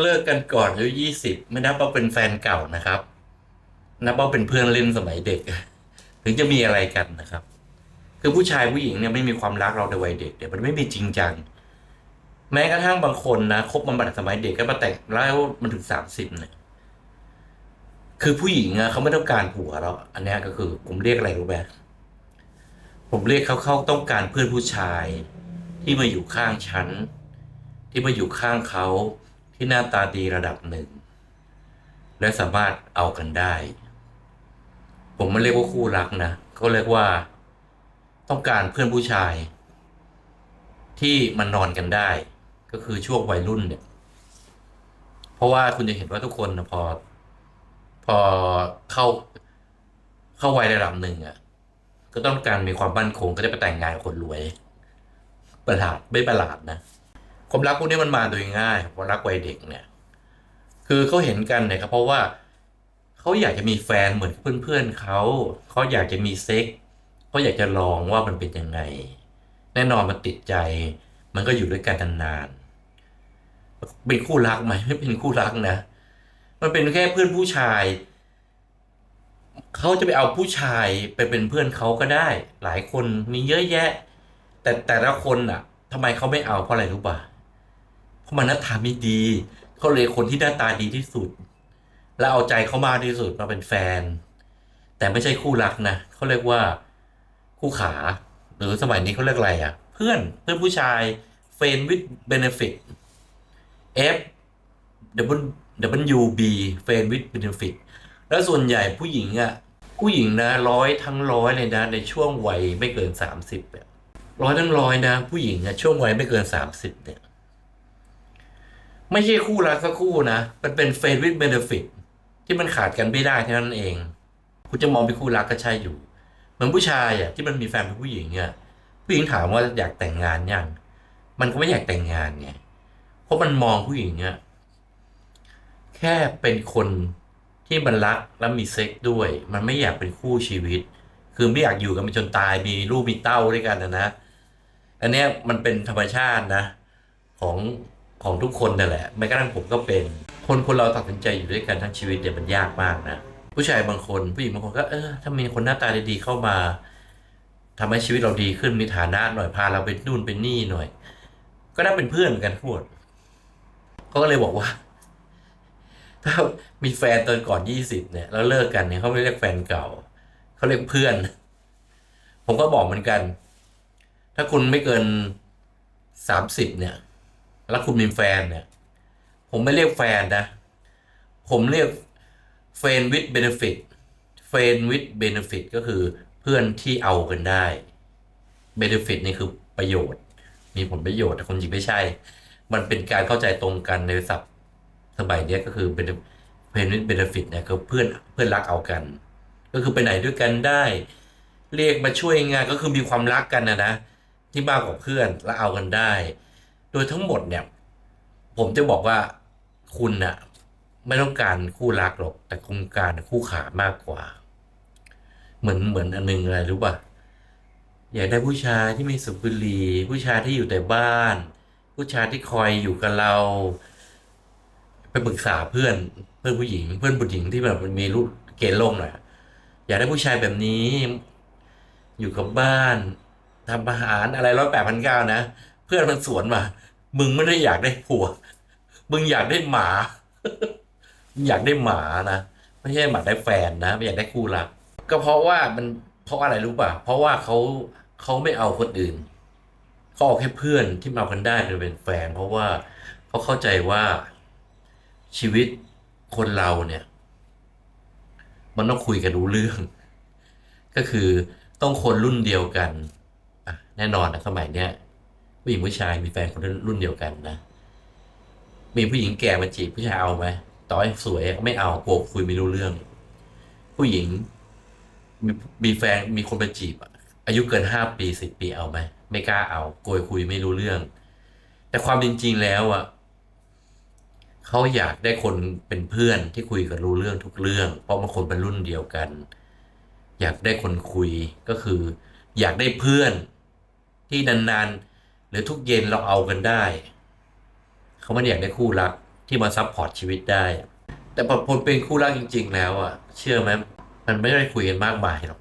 เลิกกันก่อนอายุยี่สิบไม่นับว่าเป็นแฟนเก่านะครับ นับว่าเป็นเพื่อนเล่นสมัยเด็ก ถึงจะมีอะไรกันนะครับ คือผู้ชายผู้หญิงเนี่ยไม่มีความรักเราในวัยเด็กเนี่ยมันไม่มีจริงจัง แม้กระทั่งบางคนนะคบมาบัดสมัยเด็กก็มาแต่งแล้วมันถึงสามสิบเนี่ยคือผู้หญิงอะเขาไม่ต้องการผัวแล้วอันนี้ก็คือ ผมเรียกอะไรรู้ไหมผมเรียกเขาเขาต้องการเพื่อนผู้ชาย ที่มาอยู่ข้างฉันที่มาอยู่ข้างเขา ที่หน้าตาดีระดับหนึ่ง และสามารถเอากันได้ ผมไม่เรียกว่าคู่รักนะเขาเรียกว่า ต้องการเพื่อนผู้ชาย ที่มันนอนกันได้ ก็คือช่วงวัยรุ่นเนี่ย เพราะว่าคุณจะเห็นว่าทุกคนนะพอ พอเข้าเข้าวัยระดับหนึ่งอะ ก็ต้องการมีความมั่นคงก็จะไปแต่งงานกับคนรวย ประหลาดไม่ประหลาดนะ ความรักพวกนี้มันมาโดยง่ายความรักวัยเด็กเนี่ย คือเขาเห็นกันเนี่ยครับเพราะว่าเขาอยากจะมีแฟนเหมือนเพื่อนๆเขาเขาอยากจะมีเซ็กเขาอยากจะลองว่ามันเป็นยังไง แน่นอนมันติดใจ มันก็อยู่ด้วยกันนานๆเป็นคู่รักไหมไม่เป็นคู่รักนะ มันเป็นแค่เพื่อนผู้ชายเขาจะไปเอาผู้ชายไปเป็นเพื่อนเขาก็ได้ หลายคนมีเยอะแยะ แต่แต่ละคนอะทำไมเขาไม่เอาเพราะอะไรรู้ป่ะเเพราะมันหน้าตาไม่ดีเขาเลยคนที่หน้าตาดีที่สุด แล้วเอาใจเขามากที่สุดมาเป็นแฟน แต่ไม่ใช่คู่รักนะเขาเรียกว่าคู่ขา หรือสมัยนี้เขาเรียกอะไรอะ เพื่อนเพื่อนผู้ชายเฟนวิดเบเนฟิต F W W B เฟนวิดเบเนฟิตแล้วส่วนใหญ่ผู้หญิงอะผู้หญิงนะร้อยทั้งร้อยเลยนะในช่วงวัยไม่เกินสามสิบเนี่ยร้อยทั้งร้อยนะ ผู้หญิงอะช่วงวัยไม่เกินสามสิบเนี่ย ไม่ใช่คู่รักสักคู่นะ มันเป็นเฟรนด์วิดเบนฟิตที่มันขาดกันไม่ได้เท่านั้นเอง คุณจะมองเป็นคู่รักก็ใช่อยู่ เหมือนผู้ชายอะที่มันมีแฟนเป็นผู้หญิงอะผู้หญิงถามว่าอยากแต่งงานยัง มันก็ไม่อยากแต่งงานไง เพราะมันมองผู้หญิงอะแค่เป็นคนที่มันรักและมีเซ็กซ์ด้วย มันไม่อยากเป็นคู่ชีวิต คือไม่อยากอยู่กันไปจนตายมีลูกมีเต้าด้วยกันนะนะ อันเนี้ยมันเป็นธรรมชาตินะ ของ ของทุกคนนั่นแหละแม้กระทั่งผมก็เป็น คนคนเราตัดสินใจอยู่ด้วยกันทั้งชีวิตเนี่ยมันยากมากนะ ผู้ชายบางคนผู้หญิงบางคนก็เออถ้ามีคนหน้าตาดีๆเข้ามาทำให้ชีวิตเราดีขึ้นมีฐานะหน่อยพาเราไปนู่นไปนี่หน่อย ก็ได้เป็นเพื่อนกันทั้งหมดเขาก็เลยบอกว่า ถ้ามีแฟนตอนก่อนยี่สิบเนี่ยแล้วเลิกกันเนี่ยเขาไม่เรียกแฟนเก่าเขาเรียกเพื่อน ผมก็บอกเหมือนกัน ถ้าคุณไม่เกินสามสิบเนี่ย แล้วคุณมีแฟนเนี่ย ผมไม่เรียกแฟนนะ ผมเรียกเฟนวิดเบนฟิตเฟนวิดเบนฟิตก็คือเพื่อนที่เอากันได้เบนฟิตนี่คือประโยชน์ มีผลประโยชน์แต่คนจริงไม่ใช่ มันเป็นการเข้าใจตรงกันในศัพท์สมัยเนี้ยก็คือเป็นเฟนวิดเบนฟิตเนี่ยคือเพื่อนเพื่อนรักเอากัน ก็คือไปไหนด้วยกันได้ เรียกมาช่วยงานก็คือมีความรักกันนะนะที่มากกว่าเพื่อนและเอากันได้ โดยทั้งหมดเนี่ย ผมจะบอกว่าคุณน่ะ ไม่ต้องการคู่รักหรอก แต่คุณการคู่ขามากกว่า เหมือนเหมือนอันนึงอะไรรู้ป่ะอยากได้ผู้ชายที่ไม่สูบบุหรี่ผู้ชายที่อยู่แต่บ้าน ผู้ชายที่คอยอยู่กับเรา ไปปรึกษาเพื่อนเพื่อนผู้หญิง เพื่อนผู้หญิงที่แบบมันมีลูกเกณฑ์โลกหน่อยอยากได้ผู้ชายแบบนี้ อยู่กับบ้านทำอาหารอะไรร้อยแปดพันเก้านะ เพื่อนมันสวนมา มึงไม่ได้อยากได้ผัว มึงอยากได้หมามึงอยากได้หมานะไม่ใช่หมาได้แฟนนะไม่อยากได้คู่รัก ก็เพราะว่ามันเพราะอะไรรู้ป่ะ เพราะว่าเขาเขาไม่เอาคนอื่นเขาเอาแค่เพื่อนที่มากันได้เป็นแฟน เพราะว่าเขาเข้าใจว่าชีวิตคนเราเนี่ย มันต้องคุยกันรู้เรื่อง ก็คือต้องคนรุ่นเดียวกันแน่นอนนะสมัยเนี้ย ผู้หญิงผู้ชายมีแฟนคนรุ่นเดียวกันนะ มีผู้หญิงแก่มาจีบผู้ชายเอาไหมต่อให้สวยก็ไม่เอาโกคุยไม่รู้เรื่อง ผู้หญิงมีมีแฟนมีคนมาจีบอายุเกินห้าปีสิบปีเอาไหมไม่กล้าเอาโกลัวคุยไม่รู้เรื่อง แต่ความจริง ๆ แล้วอะเขาอยากได้คนเป็นเพื่อนที่คุยกันรู้เรื่องทุกเรื่อง เพราะบางคนเป็นรุ่นเดียวกัน อยากได้คนคุยก็คือ อยากได้เพื่อนที่นานๆ รือทุกเย็นเราเอากันได้ เขาไม่ได้อยากได้คู่รักที่มาซัพพอร์ตชีวิตได้ แต่พอเป็นคู่รักจริง ๆ แล้วอะ เชื่อไหมมันไม่ได้คุยกันมากมายหรอก